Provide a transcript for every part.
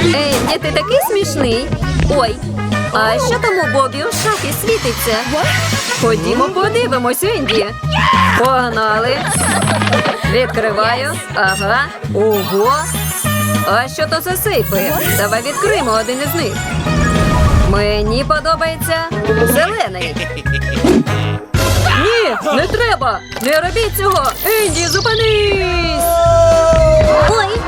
Енді, ти такий смішний. Ой, а що там у Бобі у шафі світиться? Ходімо, подивимось, Енді. Погнали. Відкриваю. Ага. Ого. А що то за сейфи? Давай відкриємо один із них. Мені подобається зелений. Ні, не треба! Не робіть цього! Енді, зупинись! Ой!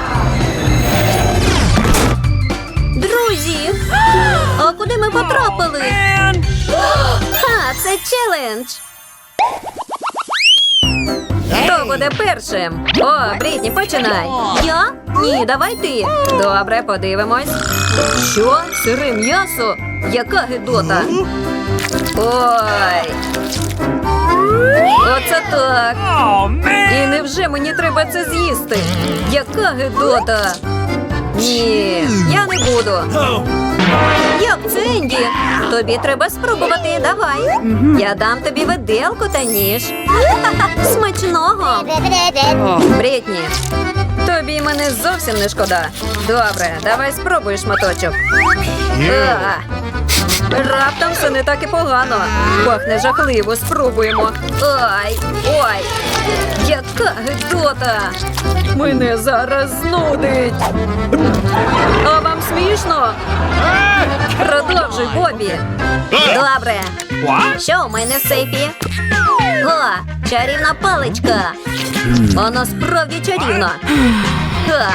Куди ми потрапили? Ха, це челендж! Хто буде першим? О, Брітні, починай. Я? Ні, давай ти. Добре, подивимось. Що? Сире м'ясо? Яка гидота? Ой. Оце так. І невже мені треба це з'їсти? Яка гидота? Ні, я не буду. Як це, Енді? Тобі треба спробувати, давай. Я дам тобі виделку та ніж. Смачного. Брітні, тобі мене зовсім не шкода. Добре, давай спробуй шматочок. А, Раптом все не так і погано. Пахне жахливо, спробуємо. Ай, ой, яка гидота! Мене зараз знудить. А вам смішно? Продовжуй, Бобі. Добре. Що у мене в сейфі? О, чарівна паличка. Вона справді чарівна. Ха,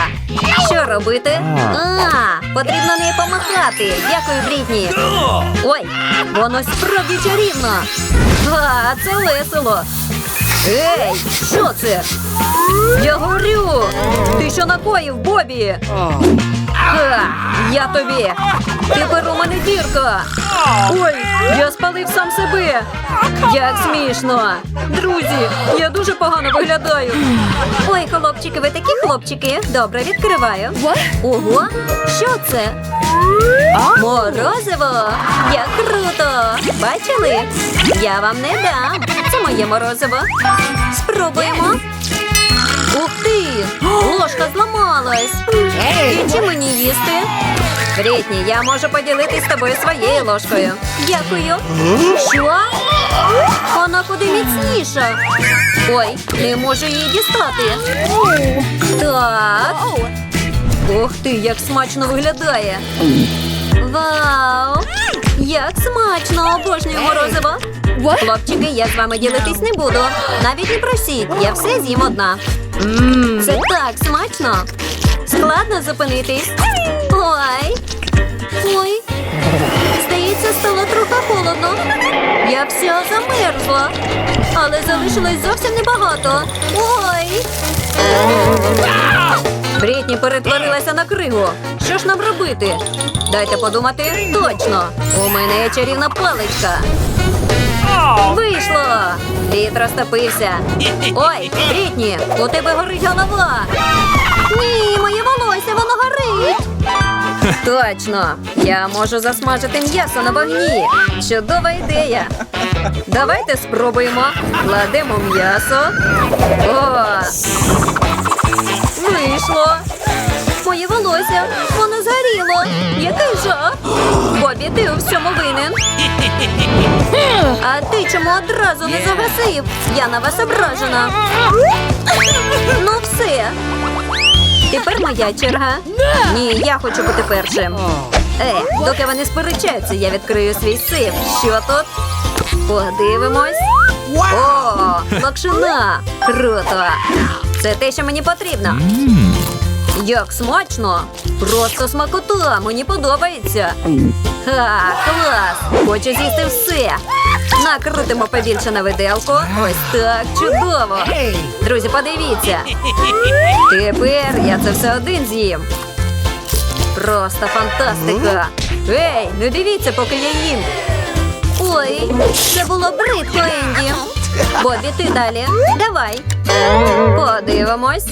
що робити? А, потрібно нею помахати. Дякую, Брітні. Ой, воно справді чарівно. А, це весело. Ей, що це? Я горю. Ти що накоїв, Бобі? Ха, я тобі. Тепер у мене дірка. Ой, я спалив сам себе. Як смішно. Друзі, я дуже погано виглядаю. Ой, хлопчики, ви такі хлопчики. Добре, відкриваю. Ого, що це? Морозиво! Як круто! Бачили? Я вам не дам. Це моє морозиво. Спробуємо. Ух ти! Ложка зламалась. І чи мені їсти? Брітні, я можу поділитись з тобою своєю ложкою. Дякую. Що? Вона куди міцніша. Ой, не можу її дістати. Так. Ух ти, як смачно виглядає. Вау! Як смачно! Обожнюю морозиво! Хлопчики, я з вами ділитись не буду. Навіть не просіть, я все з'їм одна. Мм, це так смачно. Складно зупинитись. Ой. Ой. Здається, стало трохи холодно. Я вся замерзла. Але залишилось зовсім небагато. Ой. Брітні перетворилася на кригу. Що ж нам робити? Дайте подумати. Точно. У мене є чарівна паличка. Вийшло! Лід розтопився. Ой, Брітні, у тебе горить голова. Ні, моє волосся, воно горить. Точно, я можу засмажити м'ясо на вогні. Чудова ідея. Давайте спробуємо. Кладемо м'ясо. О! Вийшло. Моє волосся, Бобі, ти у всьому винен. А ти чому одразу не загасив? Я на вас ображена. Ну все. Тепер моя черга. Ні, я хочу бути першим. Е, доки вони сперечаються, я відкрию свій сейф. Що тут? Подивимось. О, лакшина! Круто! Це те, що мені потрібно. Як смачно! Просто смакота! Мені подобається. Ха, клас! Хочу з'їсти все. Накрутимо побільше на виделку. Ось так, чудово. Друзі, подивіться. Тепер я це все один з'їм. Просто фантастика. Ей, не дивіться, поки я їм. Ой, це було бридко, Енді. Бобі, ти далі. Давай. Подивимось.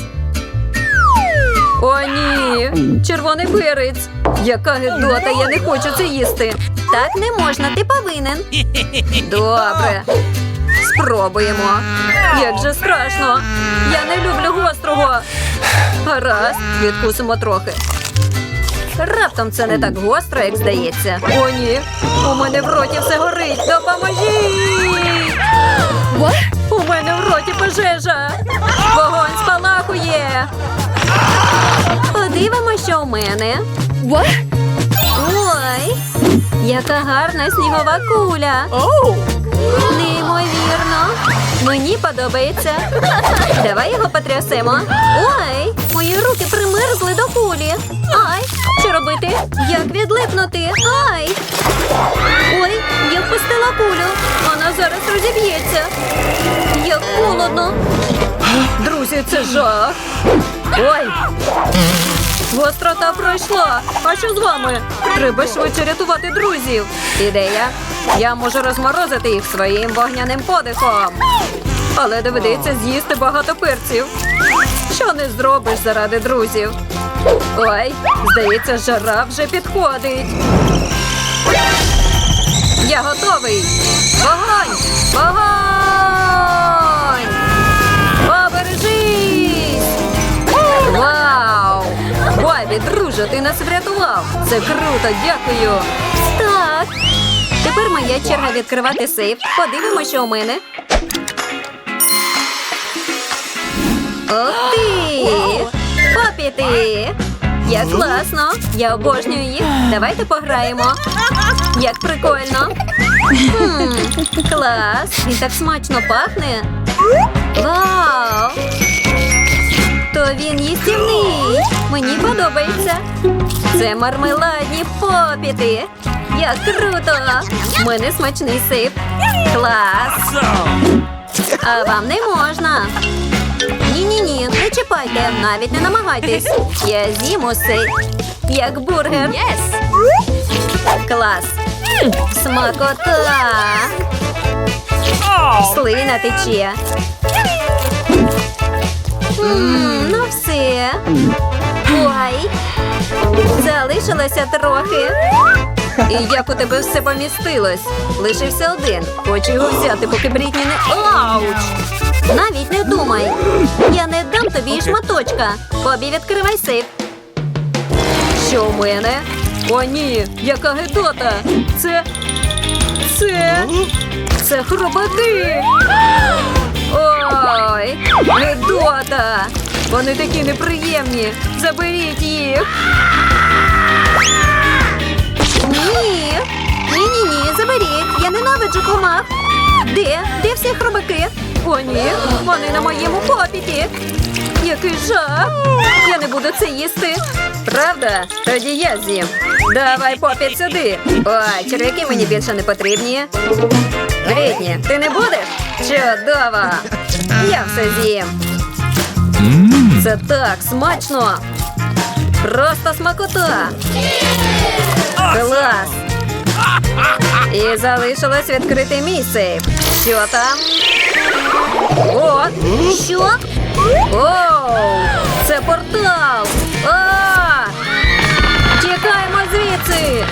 О, ні, червоний перець. Яка гидота, я не хочу це їсти. Так не можна, ти повинен. Добре. Спробуємо. Як же страшно. Я не люблю гострого. Гаразд, відкусимо трохи. Раптом це не так гостро, як здається. О, ні. У мене в роті все горить. Допоможіть! У мене в роті пожежа. Вогонь спалахує. Подивимося, що у мене. Ой, яка гарна снігова куля. Неймовірно. Мені подобається. Давай його потрясемо. Ой, мої руки примерзли до кулі. Ай, що робити? Як відлипнути? Ай. Ой, я впустила кулю. Вона зараз розіб'ється. Як холодно. Друзі, це жах. Ой. Гострота пройшла. А що з вами? Треба швидше рятувати друзів. Ідея. Я можу розморозити їх своїм вогняним подихом. Але доведеться з'їсти багато перців. Що не зробиш заради друзів? Ой, здається, жара вже підходить. Я готовий. Вогонь! Вогонь! Бобі, ти нас врятував! Це круто, дякую! Так. Тепер моя черга відкривати сейф. Подивимося, що у мене. Ух ти! Попіти! Як класно! Я обожнюю їх. Давайте пограємо. Як прикольно. Хм, клас! Він так смачно пахне. Вау! То він їстівний. Мені подобається. Це мармеладні попіти. Як круто! У мене смачний сип. Клас! А вам не можна. Ні-ні-ні, не чіпайте, навіть не намагайтесь. Я з'їм усе, як бургер. Клас. Смакота. Слина тече. Мм, ну все. Залишилося трохи. І як у тебе все помістилось? Лишився один. Хочу його взяти, поки Брітні не. Ауч! Навіть не думай. Я не дам тобі і шматочка. Бобі, відкривай сейф. Що у мене? О, ні, яка гидота! Це. Це. Це хробаки! Ой, гидота! Вони такі неприємні. Заберіть їх. О, ні, вони на моєму попіті. Який жах! Я не буду це їсти. Правда? Тоді я з'їм. Давай попіт сюди. Ой, черв'яки мені більше не потрібні. Брітні, ти не будеш? Чудово! Я все з'їм. Це так смачно. Просто смакота. Клас. І залишилось відкрити мій сейф. Що там? О! Що? Оу! Це портал! А! Тікаємо звідси!